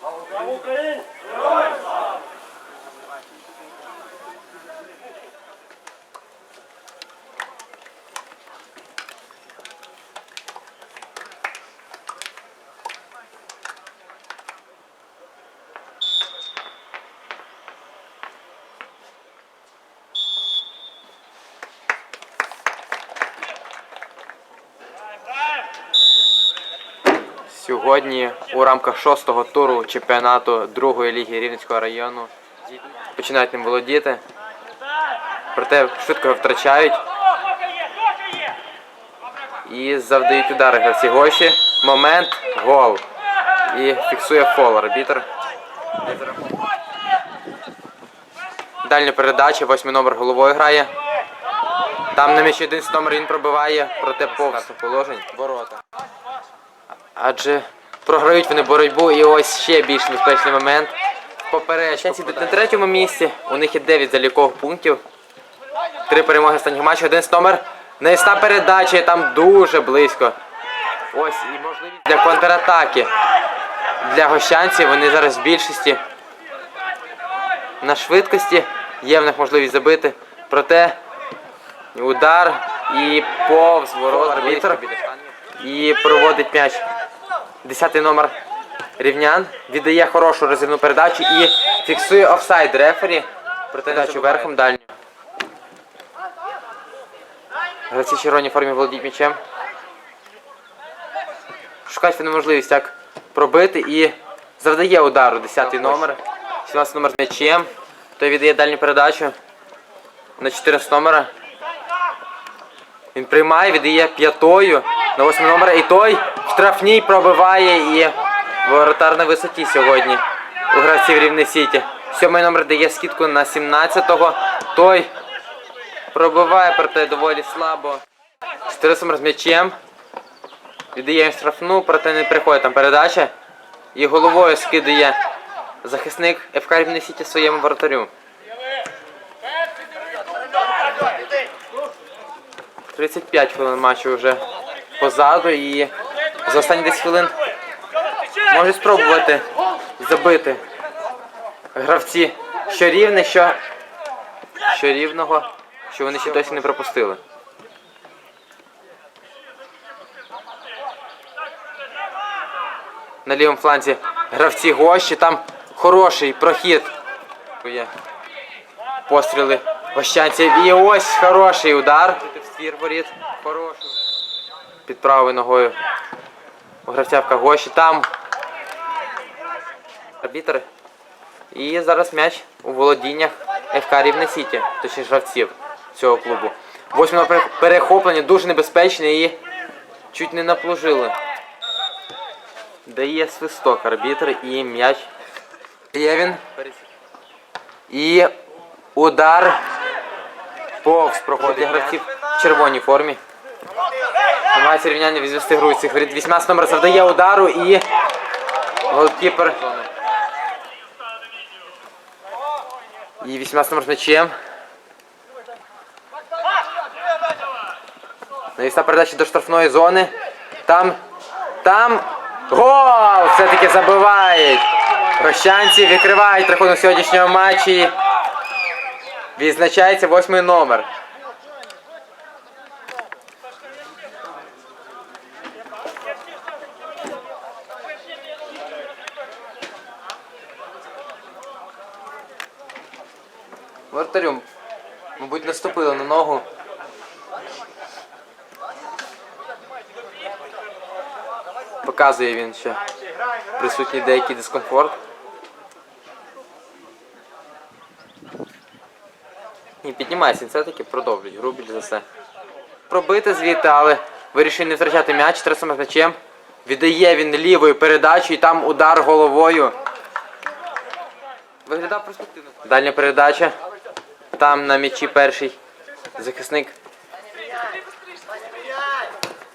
Слава Україні! Сьогодні у рамках шостого туру чемпіонату другої ліги Рівненського району починають ним володіти. Проте швидко втрачають і завдають удари гравці гоші. Момент, гол. І фіксує фол арбітр. Дальня передача, восьмий номер головою грає. Там на м'ячі один номер він пробиває, проте повз положень ворота. Адже програють вони боротьбу і ось ще більш небезпечний момент. Поперечні на третьому місці. У них є 9 залікових пунктів. Три перемоги останніх матчів, один з номер. Наїсна передача там дуже близько. Ось і можливість для контратаки. Для гощанців вони зараз в більшості на швидкості. Є в них можливість забити. Проте удар і повз ворот арбітр і проводить м'яч. Десятий номер рівнян віддає хорошу розірну передачу і фіксує офсайд рефері. Передачу верхом дальню. Гравці в червоній формі володіють м'ячем. Шукають вони можливість як пробити і завдає удару 10 номер. 17 номер з м'ячем. Той віддає дальню передачу на 14 номера. Він приймає, віддає п'ятою на 8 номера. І той в штрафній пробиває і воротар на висоті сьогодні у гравців Рівне Сіті. Сьомий номер дає скидку на 17-го. Той пробиває, проте доволі слабо. 4 номер з м'ячем. Віддає штрафну, проте не приходить там передача. І головою скидає захисник ФК Рівне Сіті своєму воротарю. 35 хвилин матчу вже позаду і за останні 10 хвилин можуть спробувати забити гравці що рівне, що, що рівного, що вони ще досі не пропустили. На лівому фланзі гравці гощі, там хороший прохід. Постріли гощанців. І ось хороший удар. Хороший. Під правою ногою у гравця в Кагоші. Там арбітр. І зараз м'яч у володіннях ФК Рівне Сіті, точніше гравців цього клубу. Восьме перехоплення дуже небезпечне і чуть не наплужили. Дає свисток арбітр і м'яч. Є він. І удар повз проходить гравців в червоній формі. Намагається рівняння відвести гру цих воріт. 18 номер завдає удару і голкіпер. І 18 номер з м'ячем. Навісна передача до штрафної зони. Там. Там. Гол! Все-таки забивають. Гощанці відкривають рахунок сьогоднішнього матчі. Відзначається восьмий номер. Вратарю, мабуть, наступили на ногу. Показує він, що присутній деякий дискомфорт. Ні, піднімайся, він все-таки продовжують гру більш за все. Пробити звідти, але вирішив не втрачати м'яч, трасом з м'ячем. Віддає він лівою передачу і там удар головою. Виглядав перспективно. Дальня передача. Там на м'ячі перший захисник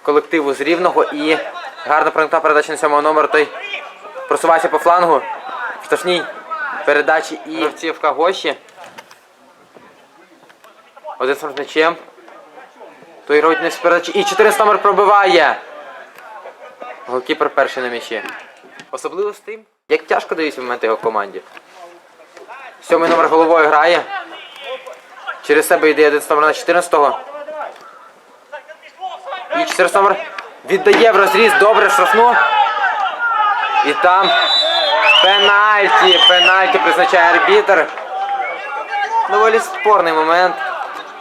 колективу з рівного і гарна проникна передача на сьомого номер. Той просувається по флангу. Штрафній передачі і гравцівка Гоші. Один з м'ячем. Той робить не з передачі. І 400 номер пробиває. Голкіпер перший на м'ячі. Особливо з тим, як тяжко даються моменти його команді. Сьомий номер головою грає. Через себе йде один номер на 14-го. І 14 номер віддає в розріз добре штрафну. І там пенальті. Пенальті призначає арбітер. Доволі спорний момент.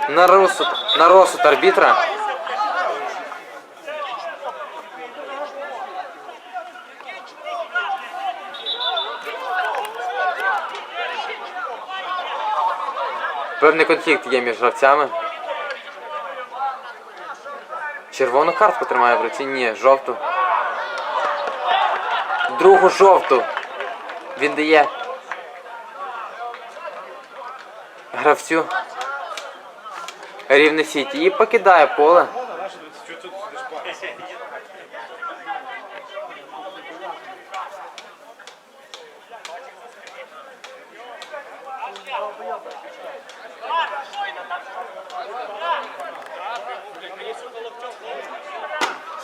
На розсуд, на розсуд арбітра. Певний конфлікт є між гравцями. Червону картку тримає в руці? Ні, жовту. Другу жовту. Він дає гравцю Рівне Сіті і покидає поле.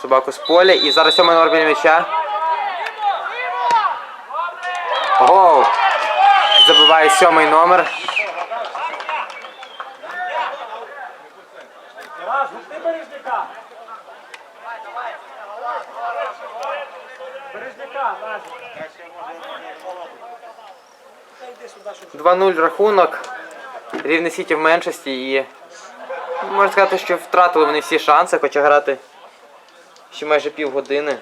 Собаку з поля і зараз сьомий номер біля м'яча. Гол! Забиває сьомий номер. 2-0 рахунок. Рівне Сіті в меншості і можна сказати, що втратили вони всі шанси, хоча грати ще майже півгодини.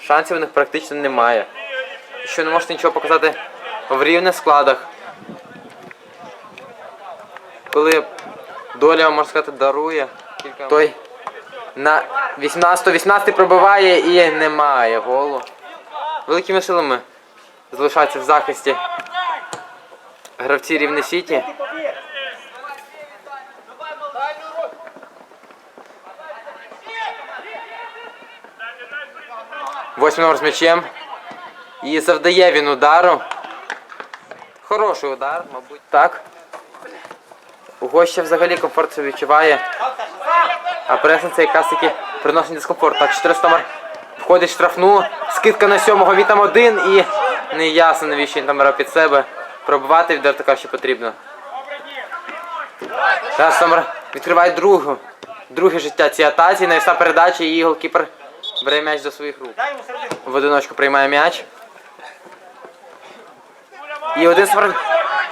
Шансів у них практично немає. Що не можете нічого показати в рівних складах. Коли доля, можна сказати, дарує, той на 18-18 пробиває і немає голу. Великими силами залишаються в захисті гравці Рівне Сіті. Восьмий номер з м'ячем. І завдає він удару. Хороший удар, мабуть. Так. Гоща взагалі комфорт себе відчуває. А Пресен це якраз таки приносить дискомфорт. Так, 400 номер входить в штрафну. Скидка на сьомого, він там один і не ясно, навіщо він там грав під себе. Пробивати від вертика ще потрібно. Зараз номер відкриває другу. Друге життя цієї атаці, навісна передача і голкіпер бере м'яч до своїх рук. В одиночку приймає м'яч. І один смар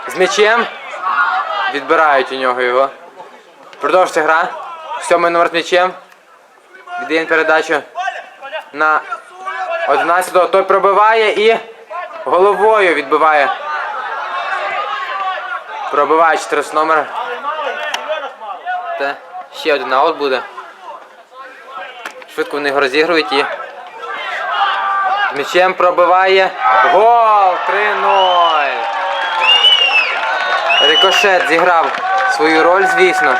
з м'ячем. Відбирають у нього його. Продовжується гра. Сьомий номер з м'ячем. Віддає передачу на 11-го. Той пробиває і головою відбиває. Пробиває 14 номер. Та ще один аут буде. Швидко вони його розігрують і. М'ячем пробиває. Гол! 3-0. Рикошет зіграв свою роль, звісно.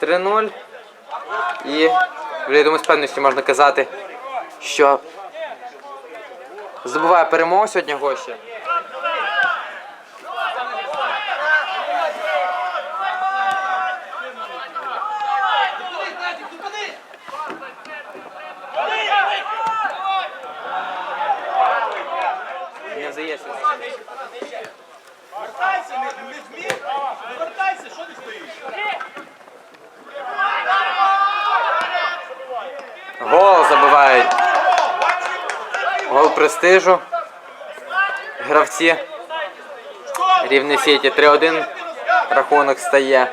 Прийняв. 3-0. І я думаю, з певністю можна казати, що здобуває перемогу сьогодні гостя. Не здається. Вертайся, не, не зміг. Не вертайся, що ти стоїш? Гол забивають. Гол престижу. Гравці. Рівне сіті 3-1. Рахунок стає.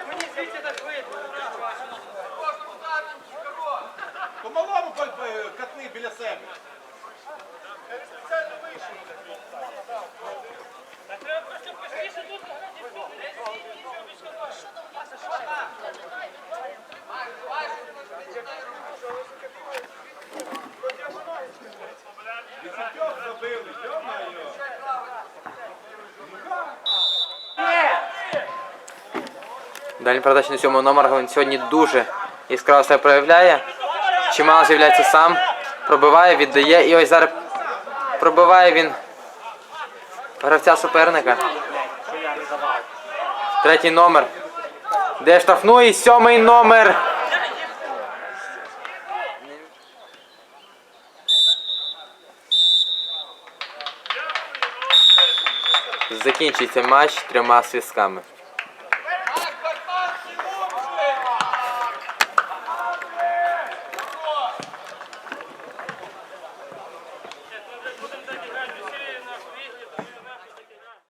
Дальній передачі на сьомого номера він сьогодні дуже яскраво себе проявляє. Чимало з'являється сам, пробиває, віддає. І ось зараз пробиває він гравця суперника. Третій номер. Де штрафнує сьомий номер. Закінчується матч трьома свістками.